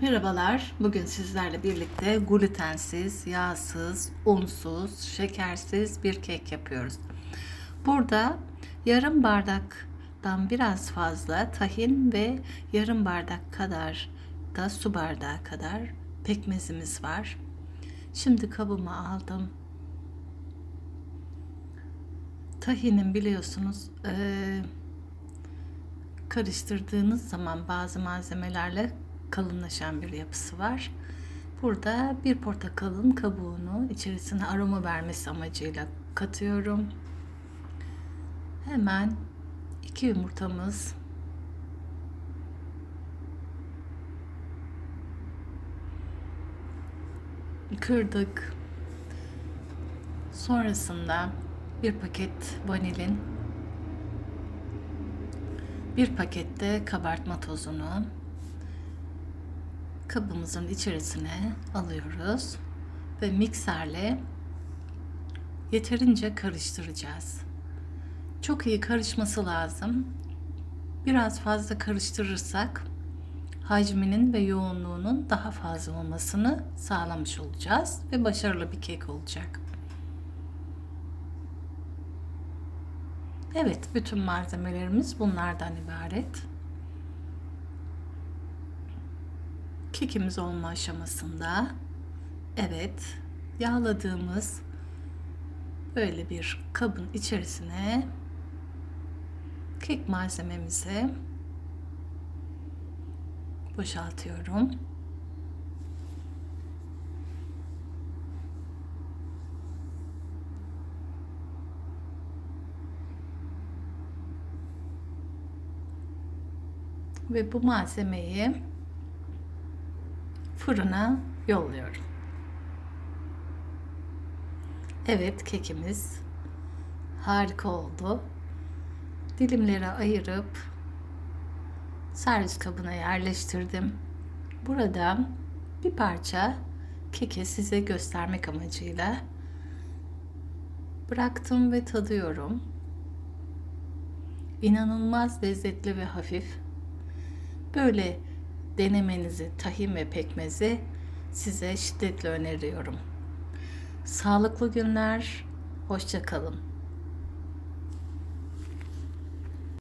Merhabalar. Bugün sizlerle birlikte glutensiz, yağsız, unsuz, şekersiz bir kek yapıyoruz. Burada yarım bardaktan biraz fazla tahin ve yarım bardak kadar da su bardağı kadar pekmezimiz var. Şimdi kabıma aldım. Tahinin biliyorsunuz eee karıştırdığınız zaman bazı malzemelerle kalınlaşan bir yapısı var. Burada bir portakalın kabuğunu içerisine aroma vermesi amacıyla katıyorum. Hemen iki yumurtamız kırdık. Sonrasında bir paket vanilin bir pakette kabartma tozunu kabımızın içerisine alıyoruz ve mikserle yeterince karıştıracağız. Çok iyi karışması lazım. Biraz fazla karıştırırsak hacminin ve yoğunluğunun daha fazla olmasını sağlamış olacağız ve başarılı bir kek olacak. Evet, bütün malzemelerimiz bunlardan ibaret. Kekimiz olma aşamasında. Evet, yağladığımız böyle bir kabın içerisine kek malzememizi boşaltıyorum. ve bu malzemeyi fırına yolluyorum. Evet kekimiz harika oldu. Dilimlere ayırıp servis kabına yerleştirdim. Burada bir parça keki size göstermek amacıyla bıraktım ve tadıyorum. İnanılmaz lezzetli ve hafif. Böyle denemenizi tahin ve pekmezi size şiddetle öneriyorum. Sağlıklı günler, hoşça kalın.